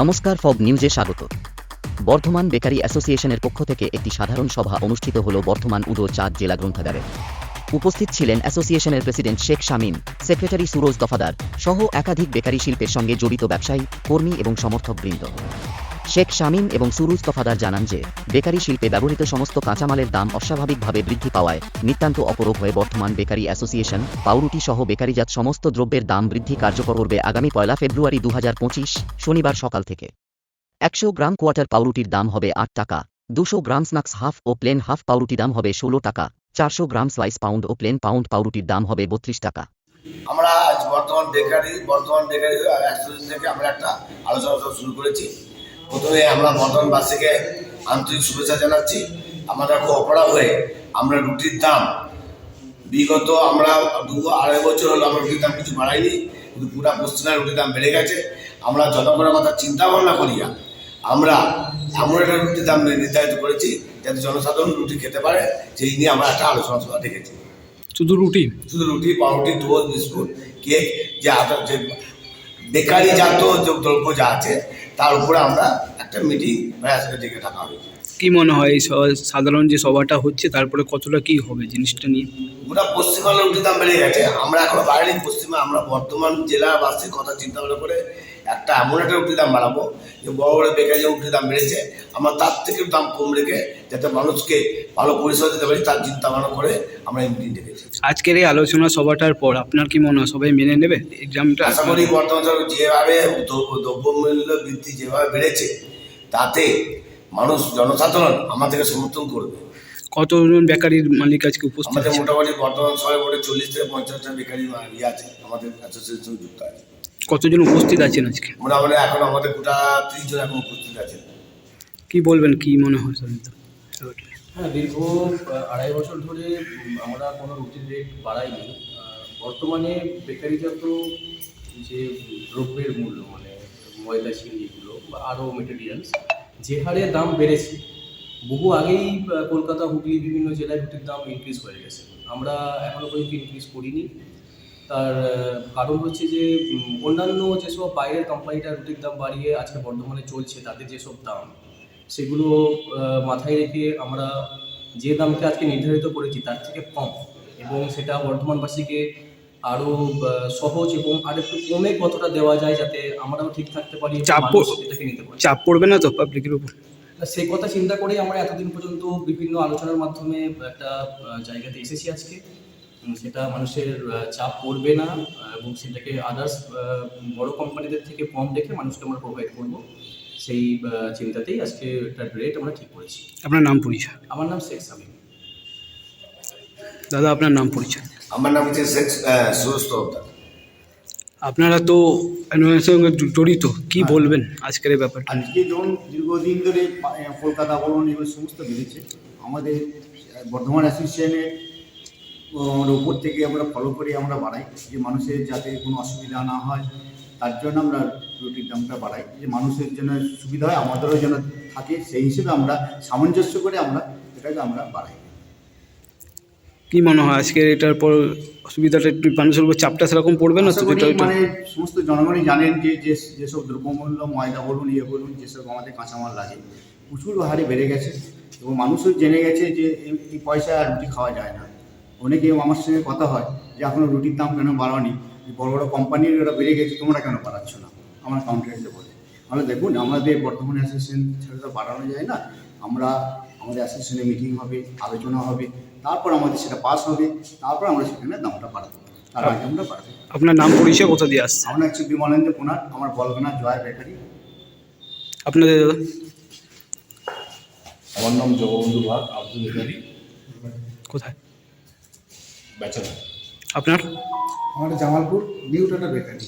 নমস্কার ফব নিউজে স্বাগত। বর্ধমান বেকারি অ্যাসোসিয়েশনের পক্ষ থেকে একটি সাধারণ সভা অনুষ্ঠিত হল বর্ধমান উদো চাঁদ জেলা গ্রন্থাগারে। উপস্থিত ছিলেন অ্যাসোসিয়েশনের প্রেসিডেন্ট শেখ শামীম, সেক্রেটারি সুরজ দফাদার সহ একাধিক বেকারি শিল্পের সঙ্গে জড়িত ব্যবসায়ী, কর্মী এবং সমর্থকবৃন্দ। শেখ শামীম এবং সুরুজ তফাদার জানান যে, বেকারি শিল্পে ব্যবহৃত সমস্ত কাঁচামালের দাম অস্বাভাবিকভাবে বৃদ্ধি পাওয়ায় নিতান্ত অপরোপ হয়ে বর্তমান বেকারি অ্যাসোসিয়েশন, পাউরুটি সহ বেকারিজাত সমস্ত দ্রব্যের দাম বৃদ্ধি কার্যকর করবে আগামী পয়লা ফেব্রুয়ারি দু হাজার পঁচিশ, শনিবার সকাল থেকে। একশো গ্রাম কোয়ার্টার পাউরুটির দাম হবে আট টাকা, দুশো গ্রাম স্ন্যাক্স হাফ ও প্লেন হাফ পাউরুটি দাম হবে ষোলো টাকা, চারশো গ্রাম স্লাইস পাউন্ড ও প্লেন পাউন্ড পাউরুটির দাম হবে বত্রিশ টাকা। আমরা আজ বর্তমান বেকারি বর্তমান বেকারি থেকে আমরা একটা আলোচনা শুরু করেছি। প্রথমে আমরা বর্ধমানবাসীকে আন্তরিক শুভেচ্ছা জানাচ্ছি। আমরা খুব অপরাধ হয়ে আমরা রুটির দাম বিগত আমরা দু আড়াই বছর হলো আমরা রুটির দাম কিছু বাড়াইনি কিন্তু পুরা পশ্চিমের রুটির দাম বেড়ে গেছে। আমরা জনগণের কথা চিন্তা ভাবনা করিয়া আমরা এমন একটা রুটির দাম নির্ধারিত করেছি যাতে জনসাধারণ রুটি খেতে পারে সেই নিয়ে আমরা একটা আলোচনা সভা ডেকেছি। শুধু রুটি? শুধু রুটি পাউরুটি টোস্ট বিস্কুট কেক যে আদার যে বেকারি জাত যে দ্রব্য যা আছে তার উপরে আমরা একটা মিটিং আজকে ডেকে হয়েছে। কি মনে হয় এই সাধারণ যে সভাটা হচ্ছে তারপরে কতটা কি হবে জিনিসটা নিয়ে? গোটা পশ্চিমবাংলার উঠে দাম বেড়ে গেছে। আমরা এখন বাইরে পশ্চিমে আমরা বর্তমান জেলাবাসীর কথা চিন্তা ভাবনা করে একটা এমন একটা রুটির দাম বাড়াবো যে বড় বড় বেকারি যে রুটির দাম বেড়েছে। আমরা তার থেকে দাম কম রেখে যাতে মানুষকে ভালো পরিষেবা দিতে পারি তার চিন্তা ভাবনা করে আমরা এই মিটিং ডেকেছি আজকের এই আলোচনা সভাটার পর আপনার কি মনে হয় সবাই মেনে নেবে এক্সামটা আশা করি বর্তমান যেভাবে দ্রব্য- দ্রব্যমূল্য বৃদ্ধি যেভাবে বেড়েছে তাতে মানুষ জনসাধারণ আমাদেরকে সমর্থন করবে। কতজন বেকারির মালিক আজকে উপস্থিত আমাদের আছে? মোটামুটি বর্তমান সময় মোটে চল্লিশ থেকে পঞ্চাশ পঞ্চাশটা বেকারি ইয়ে আছে আমাদের অ্যাসোসিয়েশন যুক্ত আছে। কতজন উপস্থিত আছেন আজকে? মোটামুটি এখন আমাদের গোটা ত্রিশ জন এখন উপস্থিত আছেন। কি বলবেন কি মনে হয় স্যার হ্যাঁ দীর্ঘ আড়াই বছর ধরে আমরা কোনো রুটির রেট বাড়াইনি। বর্তমানে বেকারিজাত যে দ্রব্যের মূল্য মানে ময়দা চিনি এগুলো বা আরও মেটেরিয়ালস যে হারে দাম বেড়েছে। বহু আগেই কলকাতা, হুগলি বিভিন্ন জেলায় রুটির দাম ইনক্রিজ হয়ে গেছে। আমরা এখনও পর্যন্ত ইনক্রিজ করিনি। তার কারণ হচ্ছে যে অন্যান্য যেসব বাইরের কোম্পানিটা রুটির দাম বাড়িয়ে আজকে বর্ধমানে চলছে, তাদের যেসব দাম, সেগুলো মাথায় রেখে আমরা যে দামটা আজকে নির্ধারিত করেছি, তার থেকে কম। এবং সেটা বর্ধমানবাসীকে আরও সহজ এবং আর একটু কমে কতটা দেওয়া যায় যাতে আমরাও ঠিক থাকতে পারি চাপ মানুষ নিতে পারি? চাপ পড়বে না তো পাবলিকের উপর? সেই কথা চিন্তা করেই আমরা এতদিন পর্যন্ত বিভিন্ন আলোচনার মাধ্যমে একটা জায়গাতে এসেছি আজকে। সেটা মানুষের চাপ পড়বে না এবং সেটাকে আদার্স বড় কোম্পানিদের থেকে কম রেখে মানুষকে আমরা প্রোভাইড করব। সেই চিন্তাতেই আজকে একটা রেট আমরা ঠিক করেছি। আপনার নাম পরিচয়? আমার নাম শেখ সামিম। দাদা আপনার নাম পরিচয়? আমার নাম হচ্ছে শেখ তরফদার আপনারা তো অ্যানুয়ালের সঙ্গে জড়িত কি বলবেন আজকের এই ব্যাপারটা? আজকে যখন দীর্ঘদিন ধরে কলকাতা বলুন এগুলো সমস্ত বেড়েছে আমাদের বর্ধমান অ্যাসোসিয়েশনের ওর উপর থেকে আমরা ফলো করে আমরা বাড়াই যে মানুষের যাতে কোনো অসুবিধা না হয় তার জন্য আমরা রুটির দামটা বাড়াই যে মানুষের জন্য সুবিধা হয় আমাদেরও যেন থাকে সেই হিসেবে আমরা সামঞ্জস্য করে আমরা এটাকে আমরা বাড়াই। কি মনে হয়? আজকের এটার পর অসুবিধাটা একটু মানুষের উপর চাপটা সেরকম পড়বে না? মানে সমস্ত জনগণই জানেন যে যে যেসব দ্রব্যমূল্য ময়দা বলুন ইয়ে বলুন যেসব আমাদের কাঁচামাল লাগে প্রচুর হারে বেড়ে গেছে। এবং মানুষও জেনে গেছে যে এই- পয়সা আর রুটি খাওয়া যায় না। অনেকে আমার সঙ্গে কথা হয় যে এখনও রুটির দাম কেন বাড়ানি বড় বড় কোম্পানির ওরা বেড়ে গেছে তোমরা কেন বাড়াচ্ছ না? আমার কাউন্টার এসে বলে। আমরা দেখুন আমাদের বর্তমান অ্যাসোসিয়েশন ছাড়া তো বাড়ানো যায় না। আমরা আমাদের অ্যাসোসিয়েশনে মিটিং হবে আলোচনা হবে। তারপর আমাদের সেটা পাস হবে তারপর আমরা সেখানে দামটা বাড়াতে পারব তার আগে আমরা বাড়াতে আপনার নাম পরিচয় কোথা দিয়ে আসছে? আমরা হচ্ছে বিমলেন্দ্র পুনার আমার বলগনা জয় বেকারি। আপনাদের দাদা আমার নাম জগবন্ধু ভাগ আব্দুল বেকারি। কোথায়? ব্যাচেলার। আপনার? আমাদের জামালপুর নিউ টাটা বেকারি।